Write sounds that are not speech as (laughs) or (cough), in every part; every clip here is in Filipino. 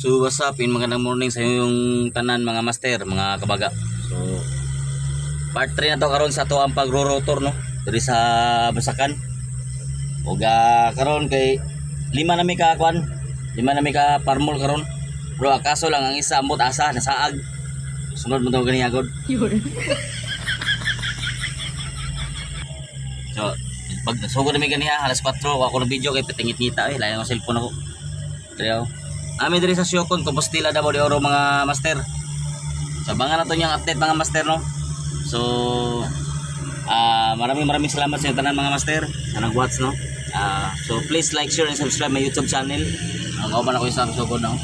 So what's up in magandang morning sa yung tanan mga master, mga kabaga. So part 3 na to karon sa to ang pagro-rotor no. Diri sa Basakan. Ug ah, karon kay lima na mi ka kwan. Lima na mi ka parmol karon. Bro, kaso lang ang isa ambot asa nasaag. Sunod mo daw gani agad. (laughs) So, pag nasugod na mi gani ha, alas 4 ako ng video kay patingit-ngita eh, layo ang cellphone ako. Diri Ami diri sa Siokon, Compostela Davao de Oro mga master. So abangan na to niyang update mga master no. So ah maraming maraming salamat sa inyo tanan mga master na nag-watch no. Ah so please like, share and subscribe my YouTube channel. Ang kauban ako sa Siokon no.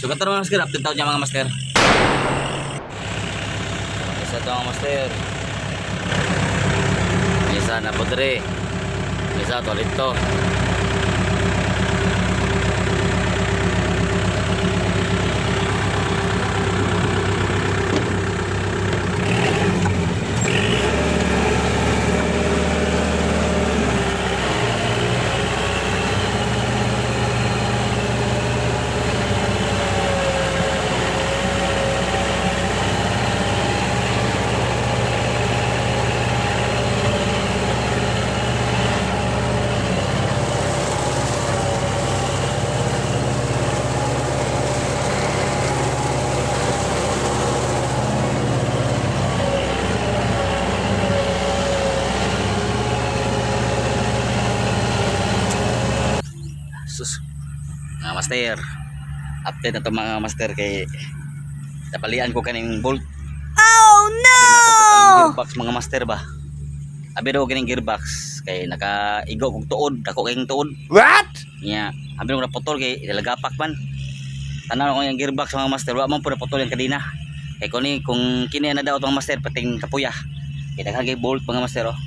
So mga master, update tayo niya mga master. Isa to mga master. Isa na po diri. Isa to dito. Sus. Mga master. Update na to mga master kay napalian ko kaning bolt. Oh no! gearbox mga master ba. Abi daw kining gearbox kay nakaigo kog tuod, dako kayong tuod. What? Nya, abi ko naputol kay ilagapak man. Tanaw ko yung gearbox mga master, wa man po naputol yung kadina. Kay kuni kung kini na daw tong master pating kapuya. Kay daghan kay bolt mga master oh.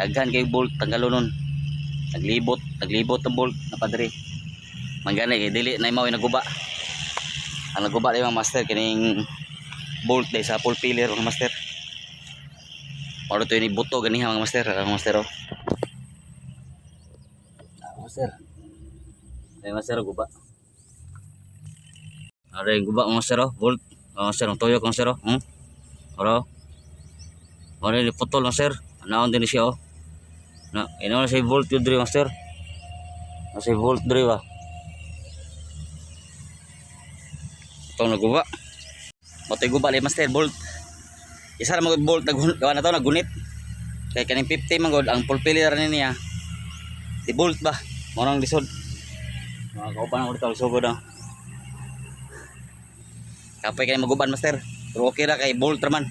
Daghan kay bolt tanggalon nun. Naglibot, naglibot ang bolt na padre. Manggani kay dili na mao naguba. Ang naguba di master kining bolt day sa full pillar mga master. Maro to ini buto ganiha mga master, mga master oh. Master. Ay master guba. Ada yang guba master oh, bolt. Master toyo master oh. Hmm? Oro. Oro ni putol master. Anaon din siya oh. Na, ino na si volt yun diri master. Na si volt diri ba. Itong naguba. Motoy guba li master bolt. Isa na mag bolt nag gawa na to nagunit. Kay kaning 50 man god ang filler ni niya. Di bolt ba? Mo nang lisod. Mga kauban ako dito sugod na. Kapay kay maguban master. Pero okay ra kay bolt ra man.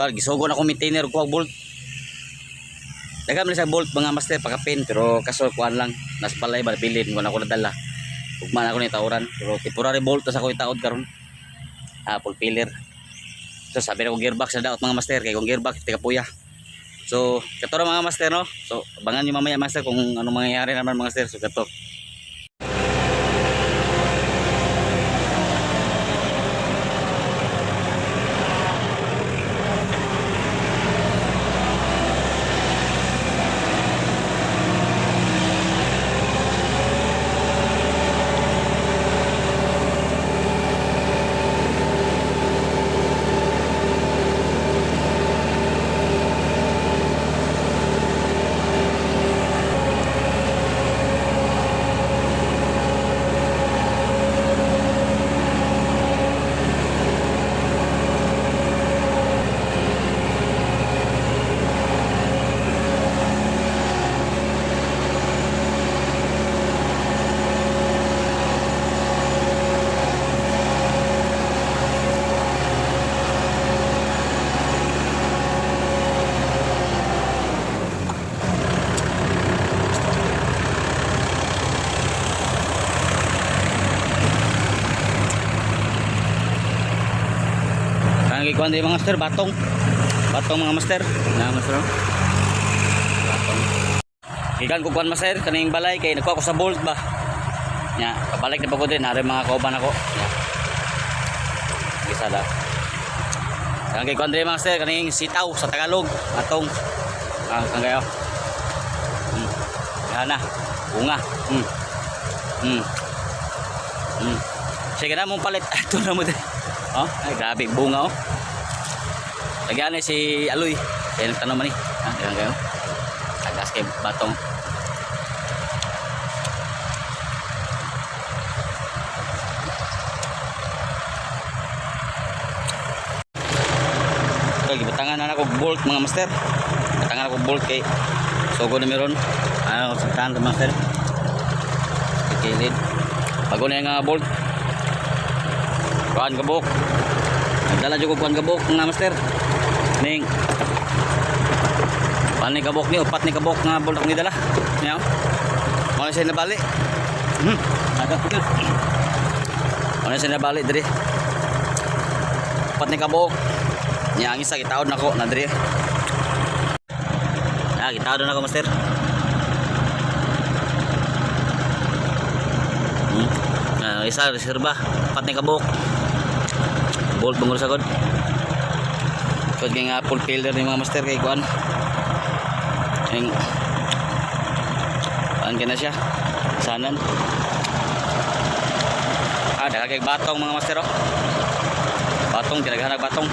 Tal gisugod ako maintainer ko bolt. Dagan man sa bolt mga master pakapin pero kaso kuan lang nas balay ba bilin wala ko nadala. Ugma na ako ni tawran pero temporary bolt tas ako itaod karon. Ah full filler. So sabi na kong gearbox na daot mga master kay kung gearbox tika puya. So kato mga master no. So abangan niyo mamaya master kung ano mangyayari naman mga master so kato. Ang gikuan din mga master batong. Batong mga master. Na master. oh. Batong. Gikan ko kuan master kaning balay kay nagkuha ko sa bolt ba. Nya, kabalik na pagod din hari mga kauban ako. Nya. Isa da. Ang kay Kuandre Master, kaning sitaw sa Tagalog. Atong. Ah, kang kayo. Hmm. Yan na. Bunga. Hmm. Hmm. Hmm. Sige na mong palit. (laughs) Ito na mo din. Oh, ay grabe bunga oh. Lagyan si Aloy. Kaya nagtanong man ni. Ah, yan kayo. Tagas kay batong. Okay, gibatangan na ako bolt mga master. Batangan ako bolt kay Sogo na meron. Ano, sa to master. Kilid. Bago na yung uh, bolt. Kuan kabok. Nagdala jud ko kuan kabok mga master. Ning. Kuan ni kabok ni upat ni kabok nga bolt ni dala. Niya. Mo siya nabali. Hmm. Ada ko. Mo siya nabali diri. Upat ni kabok. Nya ang isa gitaod nako na diri. Ah, gitaod na ako master. Hmm. Ah, isa reserba, pat ni kabuk. Bolt bungol sagod. Kay nga full failure ni mga master kay kuan. Eng Kuan na siya. Sanan. Ah, daga kay batong mga master oh. Batong, kinaghanap batong.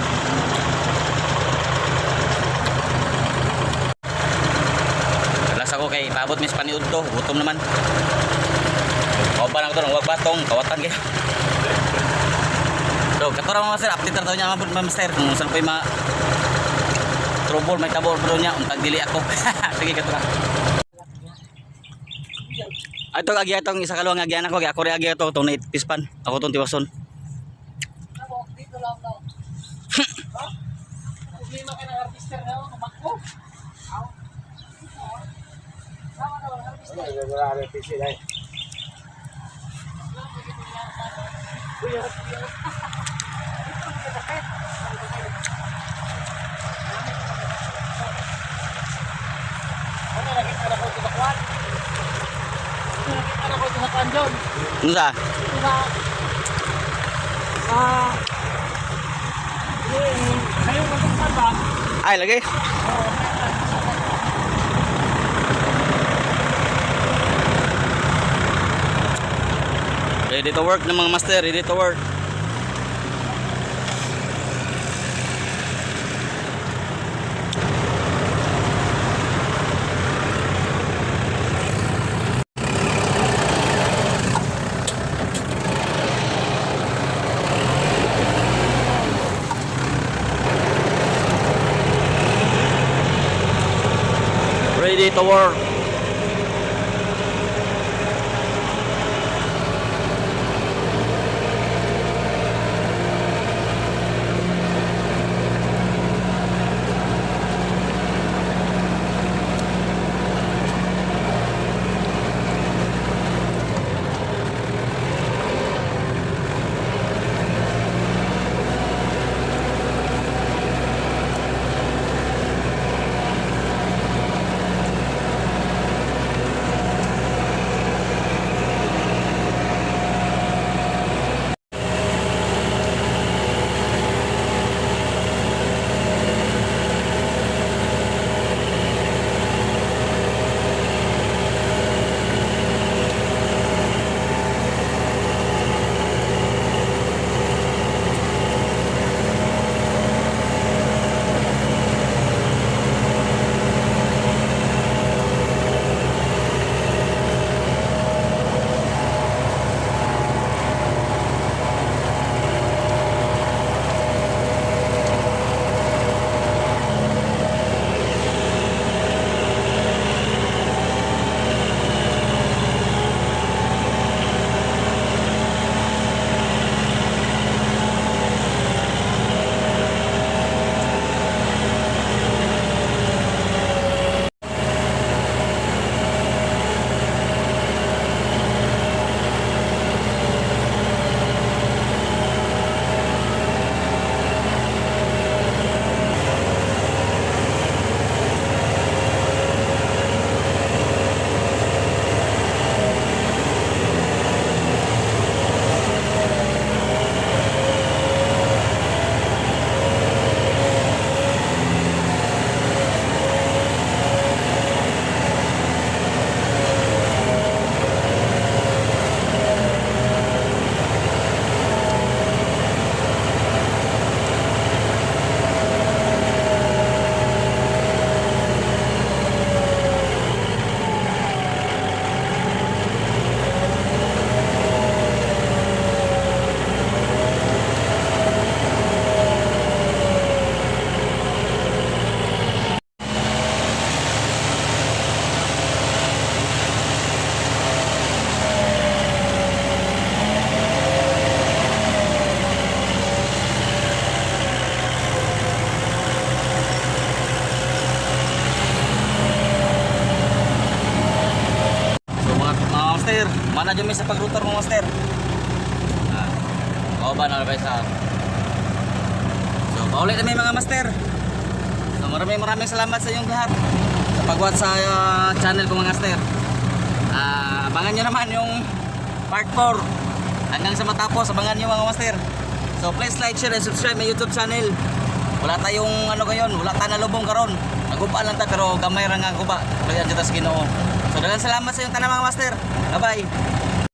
Alas ako kay paabot mis paniud to, gutom naman. Kawaban ako doon, huwag batong, kawatan kayo. So, katura mga master, update na daw niya mga master kung saan pa yung mga trouble, may tabor daw niya, untag dili ako. (laughs) Sige, katura. Ay, ito, agya itong isa kalawang agyan ako, ako rin agya ito, itong naitpispan. Ako itong tiwason. Problema ka ng artista na ako, kumakbo. Aw. Sama ka lang, (laughs) artista. Wala rin PC dahil. Ano, nakita na ko ito sa kwan. Ano, John. Ano sa? Sa... Ah... Yung... Kayo magkakpan ba? Ay, lagi. Ready to work ng mga master, ready to work. Ready to sa pagrutor mo master. Ah. Oo ba na sa So, paulit na may mga master. So, maraming maraming salamat sa inyong lahat sa pagwat sa ah, channel ko mga master. Ah, abangan nyo naman yung part 4 hanggang sa matapos abangan nyo mga master so please like, share, and subscribe my youtube channel wala tayong ano ngayon wala tayo nalubong karon naguba lang ta pero gamay ra nga guba kaya dito sa Ginoo so daghang salamat sa inyong tanan mga master bye bye